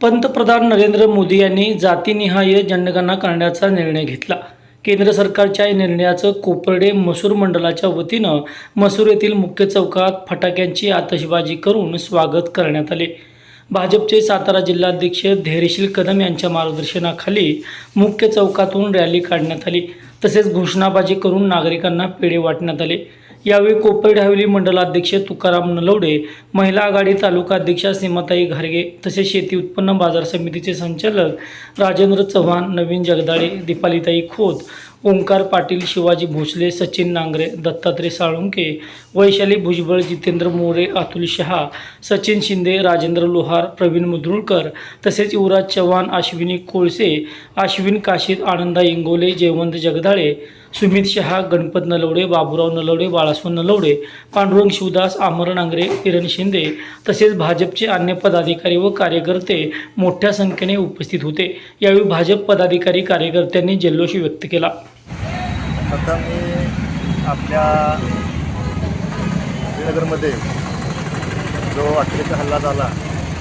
पंतप्रधान नरेंद्र मोदी यांनी जातीनिहाय जनगणना करण्याचा निर्णय घेतला. केंद्र सरकारच्या या निर्णयाचं कोपर्डे मसूर मंडळाच्या वतीनं मसूर येथील मुख्य चौकात फटाक्यांची आतषबाजी करून स्वागत करण्यात आले. भाजपचे सातारा जिल्हाध्यक्ष धैर्यशील कदम यांच्या मार्गदर्शनाखाली मुख्य चौकातून रॅली काढण्यात आली. तसेच घोषणाबाजी करून नागरिकांना पेढे वाटण्यात आले. यावेळी कोपर्डे हवेली मंडलाध्यक्ष तुकाराम नलवडे महिला आघाडी तालुका अध्यक्षा सीमाताई घारगे तसेच शेती उत्पन्न बाजार समितीचे संचालक राजेंद्र चव्हाण नवीन जगदाळे दीपालीताई खोत ओंकार पाटील शिवाजी भोसले सचिन नांगरे दत्तात्रय साळुंके वैशाली भुजबळ जितेंद्र मोरे अतुल शहा सचिन शिंदे राजेंद्र लोहार प्रवीण मुद्रुळकर तसेच युवराज चव्हाण अश्विनी कोळसे अश्विन काशीद आनंदा इंगोले जयवंत जगदाळे सुमित शहा गणपत नलवडे बाबूराव नलवडे बाळासवन नलवडे पांडुरंग शिवदास आमर नांगरे किरण शिंदे तसेच भाजपचे अन्य पदाधिकारी व कार्यकर्ते मोठ्या संख्येने उपस्थित होते. यावेळी भाजप पदाधिकारी कार्यकर्त्यांनी जल्लोष व्यक्त केला. आता मी आपल्या श्रीनगरमध्ये जो अतिरेक हल्ला झाला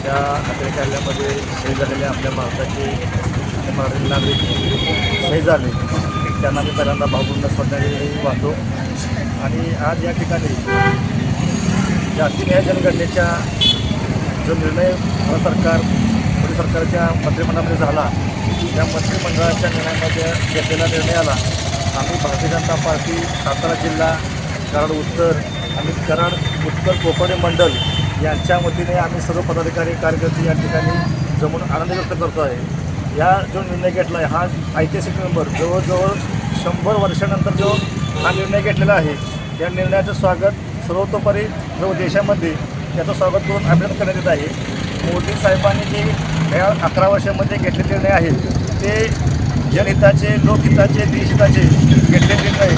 त्या अतिरेक हल्ल्यामध्ये शहीद झालेले आपल्या भारताचे मराठी नागरिक शहीद झाले. त्यांना मी पहिल्यांदा भावपूर्ण श्रद्धांजली वाहतो आणि आज या ठिकाणी जास्ती न्याय जनगणनेच्या जो निर्णय भारत सरकार मोदी सरकारच्या मंत्रिमंडळामध्ये झाला त्या मंत्रिमंडळाच्या निर्णयामध्ये घेतलेल्या निर्णयाला आम्ही भारतीय जनता पार्टी सातारा जिल्हा कराड उत्तर आणि कराड उत्तर कोकणे मंडल यांच्या वतीने आम्ही सर्व पदाधिकारी कार्यकर्ते या ठिकाणी जमून आनंद व्यक्त करतो आहे या जो निर्णय घेतला आहे हा ऐतिहासिक नंबर जवळजवळ शंभर वर्षानंतर जो हा निर्णय घेतलेला आहे या निर्णयाचं स्वागत सर्वतोपरी जो देशामध्ये त्याचं स्वागत करून अभिनंदन करण्यात येत आहे. मोदी साहेबांनी जे या अकरा वर्षामध्ये घेतलेले निर्णय आहेत ते जनहिताचे लोकहिताचे देशहिताचे घेतलेले निर्णय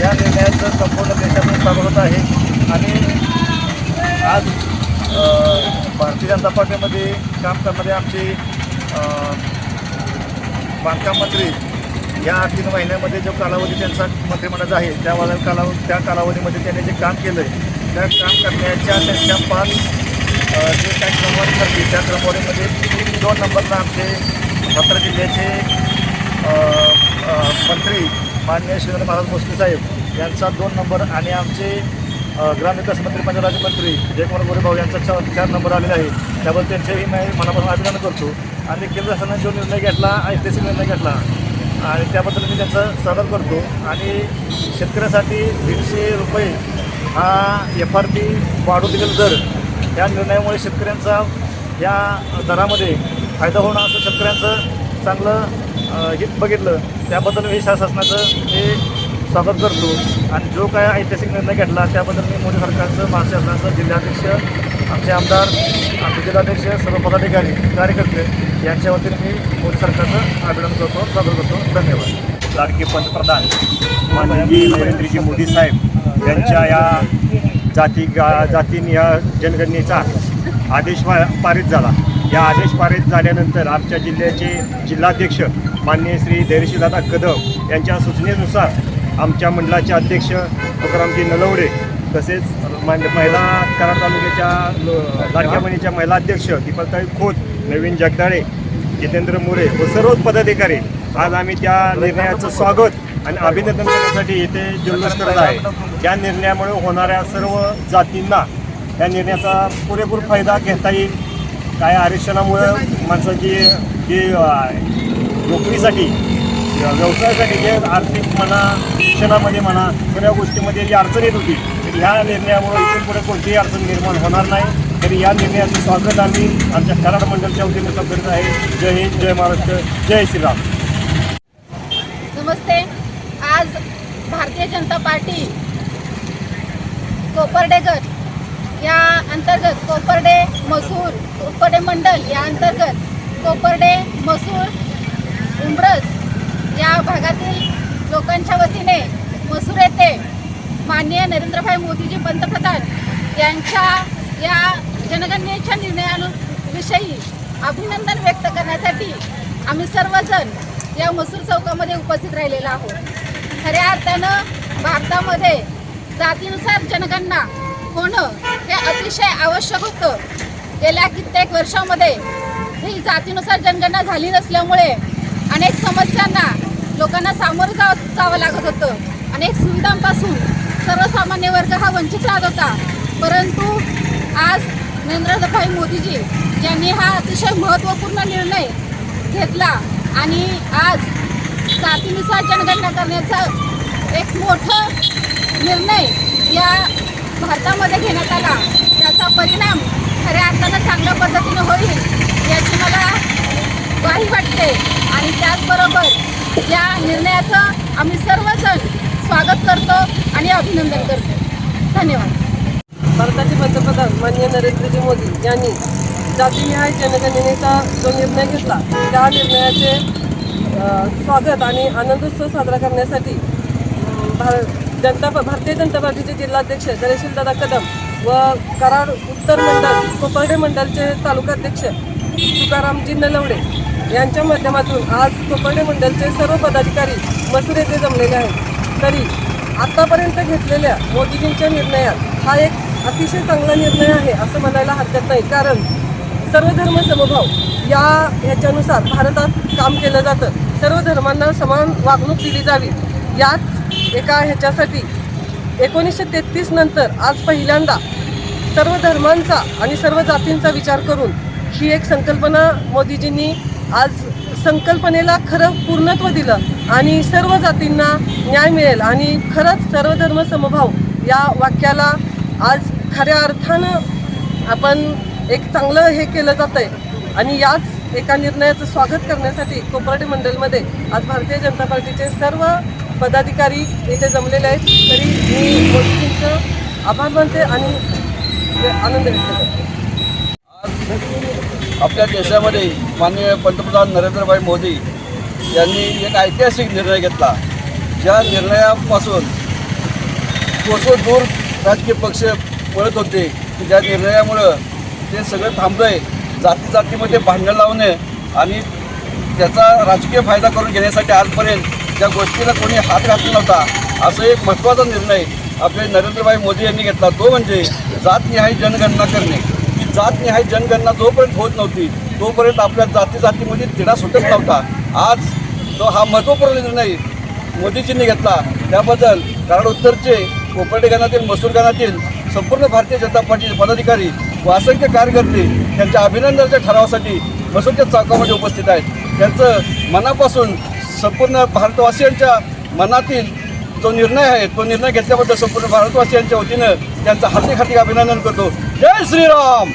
या निर्णयाचं संपूर्ण देशातून स्वागत होत आहे. आणि आज भारतीय जनता पार्टीमध्ये काम करणारे आमचे बांधकाम मंत्री या तीन महिन्यामध्ये जो कालावधी त्यांचा मंत्रिमंडळाचा आहे त्या वाला कालावधी त्या कालावधीमध्ये त्यांनी जे काम केलं आहे त्या काम करण्याच्या त्यांच्या पाच जे काही क्रमवारी करतील त्या क्रमवारीमध्ये दोन नंबरला आमचे सातारा जिल्ह्याचे मंत्री माननीय शिवेंद्र महाराज भोसले साहेब यांचा दोन नंबर आणि आमचे ग्रामविकास मंत्री पंजाब मंत्री जयकुमार गोरेभाऊ यांचा चार चार नंबर आलेला आहे त्याबद्दल त्यांचेही मी मनापासून अभिनंदन करतो. आणि केंद्र शासनाने जो निर्णय घेतला ऐतिहासिक निर्णय घेतला आणि त्याबद्दल मी त्यांचं स्वागत करतो. आणि शेतकऱ्यासाठी दीडशे रुपये हा एफ आर पी वाढू दिलेला दर या निर्णयामुळे शेतकऱ्यांचा या दरामध्ये फायदा होणं असं शेतकऱ्यांचं चांगलं हित बघितलं त्याबद्दल मी शासनाचं हे स्वागत करतो. आणि जो काय ऐतिहासिक निर्णय घेतला त्याबद्दल मी मोदी सरकारचं महाराष्ट्र शासनाचं जिल्हाध्यक्ष आमचे आमदार आमचे जिल्हाध्यक्ष सर्व पदाधिकारी कार्यकर्ते यांच्या वतीने मी मोदी सरकारचं अभिनंदन करतो स्वागत करतो. धन्यवाद. लाडके पंतप्रधान माननीय नरेंद्रजी मोदी साहेब यांच्या या जाती गा- जातीनिया जनगणनेचा आदेश पारित झाला. या आदेश पारित झाल्यानंतर आमच्या जिल्ह्याचे जिल्हाध्यक्ष माननीय श्री धैर्यशीलदादा कदम यांच्या सूचनेनुसार आमच्या मंडळाचे अध्यक्ष तुकारामजी नलवडे तसेच मान महिला कराड तालुक्याच्या लो- महिला अध्यक्ष दीपाताई खोत नवीन जगदाळे जितेंद्र मोरे व सर्वच पदाधिकारी आज आम्ही त्या निर्णयाचं स्वागत आणि अभिनंदन करण्यासाठी इथे जल्लोष करत आहे. त्या निर्णयामुळे होणाऱ्या सर्व जातींना या निर्णयाचा पुरेपूर फायदा घेता येईल. काय आरक्षणामुळं माणसाची जी नोकरीसाठी व्यवसायासाठी जे आर्थिक म्हणा शिक्षणामध्ये म्हणा सगळ्या गोष्टीमध्ये जी अडचण येत होती तर ह्या निर्णयामुळे इथून पुढे कोणतीही अडचण निर्माण होणार नाही. तरी या निर्णयाचं स्वागत आम्ही आमच्या कराड मंडळच्या वतीने करत आहे. जय हिंद जय महाराष्ट्र जय श्रीराम. नमस्ते. आज भारतीय जनता पार्टी कोपर्डे गट या अंतर्गत कोपर्डे मसूर कोपर्डे मंडल या अंतर्गत कोपर्डे मसूर उंब्रज या भागातील लोकांच्या वतीने मसूर येथे माननीय नरेंद्रभाई मोदीजी पंतप्रधान यांच्या या जनगणनेच्या निर्णयाविषयी अभिनंदन व्यक्त करण्यासाठी आम्ही सर्वजण या मसूर चौकामध्ये उपस्थित राहिलेलो आहोत. खऱ्या अर्थानं भारतामध्ये जातीनुसार जनगणना होणं हे अतिशय आवश्यक होतं. गेल्या कित्येक वर्षामध्ये ही जातीनुसार जनगणना झाली नसल्यामुळे अनेक समस्यांना लोकांना सामोरं जा जावं लागत होतं. अनेक सुविधांपासून सर्वसामान्य वर्ग हा वंचित राहत होता. परंतु आज नरेंद्रभाई मोदीजी यांनी हा अतिशय महत्त्वपूर्ण निर्णय घेतला आणि आज जातीनुसार जनगणना करण्याचा एक मोठं निर्णय या भारतामध्ये घेण्यात आला त्याचा परिणाम खऱ्या अर्थानं चांगल्या पद्धतीनं होईल याची मला ग्वाही वाटते. आणि त्याचबरोबर या निर्णयाचं आम्ही सर्वजण स्वागत करतो आणि अभिनंदन करतो. धन्यवाद. भारताचे पंतप्रधान माननीय नरेंद्रजी मोदी यांनी जातीनिहाय जनगणनेचा जो निर्णय घेतला त्या निर्णयाचे स्वागत आणि आनंदोत्सव साजरा करण्यासाठी भारत जनता भारतीय जनता पार्टीचे जिल्हाध्यक्ष दादा कदम व कराड उत्तर मंडळ कोपर्डे मंडलचे तालुकाध्यक्ष तुकारामजी नलवडे यांच्या माध्यमातून आज कोपर्डे मंडळचे सर्व पदाधिकारी मसूर येथे जमलेले आहेत. तरी आत्तापर्यंत घेतलेल्या मोदीजींच्या निर्णयात हा एक अतिशय चांगला निर्णय आहे असं म्हणायला हरकत नाही. कारण सर्व धर्म समभाव या ह्याच्यानुसार भारतात काम केलं जातं. सर्व धर्मांना समान वागणूक दिली जावी. याच एका ह्याच्यासाठी एकोणीसशे तेहतीस नंतर आज पहिल्यांदा सर्व धर्मांचा आणि सर्व जातींचा विचार करून ही एक संकल्पना मोदीजींनी आज संकल्पनेला खरं पूर्णत्व दिलं आणि सर्व जातींना न्याय मिळेल आणि खरंच सर्व धर्म समभाव या वाक्याला आज खऱ्या अर्थानं आपण एक चांगलं हे केलं जात आहे आणि याच एका निर्णयाचं स्वागत करण्यासाठी कोपर्डे मंडलमध्ये आज भारतीय जनता पार्टीचे सर्व पदाधिकारी इथे जमलेले आहेत. तरी मी मोदीजींचं आभार मानते आणि आनंद व्यक्त करते. आपल्या देशामध्ये माननीय पंतप्रधान नरेंद्रभाई मोदी यांनी एक ऐतिहासिक निर्णय घेतला. ज्या निर्णयापासून कोसो दूर राजकीय पक्ष पळत होते की ज्या निर्णयामुळं ते सगळं थांबलं आहे जाती जातीमध्ये भांडण लावणे आणि त्याचा राजकीय फायदा करून घेण्यासाठी आजपर्यंत ज्या गोष्टीला कोणी हात घातला नव्हता. असं एक महत्त्वाचा निर्णय आपले नरेंद्रभाई मोदी यांनी घेतला. तो म्हणजे जातनिहाय जनगणना करणे. की जातनिहाय जनगणना जोपर्यंत होत नव्हती तोपर्यंत आपल्या जाती जातीमध्ये तिढा सुटत नव्हता. आज जो हा महत्त्वपूर्ण निर्णय मोदीजींनी घेतला. त्याबद्दल कारण उत्तरचे कोपर्डे गणातील मसूर गणातील संपूर्ण भारतीय जनता पार्टीचे पदाधिकारी व असंख्य कार्यकर्ते त्यांच्या अभिनंदनाच्या ठरावासाठी मसूरच्या चौकामध्ये उपस्थित आहेत. त्यांचं मनापासून संपूर्ण भारतवासियांच्या मनातील जो निर्णय आहे तो निर्णय घेतल्याबद्दल संपूर्ण भारतवासियांच्या वतीनं त्यांचं हार्दिक हार्दिक अभिनंदन करतो. जय श्रीराम!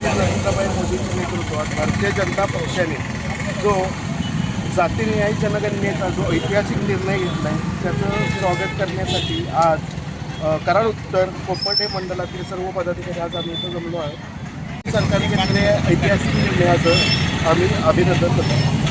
नरेंद्रभाई मोदींच्या नेतृत्वात भारतीय जनता पक्षाने जो जातीनिहाय जनगणनेचा जो ऐतिहासिक निर्णय घेतला आहे त्याचं स्वागत करण्यासाठी आज कराड उत्तर कोपर्डे मंडलातील सर्व पदाधिकारी आज आम्ही इथं जमलो आहे सरकारने घेतलेल्या ऐतिहासिक निर्णयाचं आम्ही अभिनंदन करतो.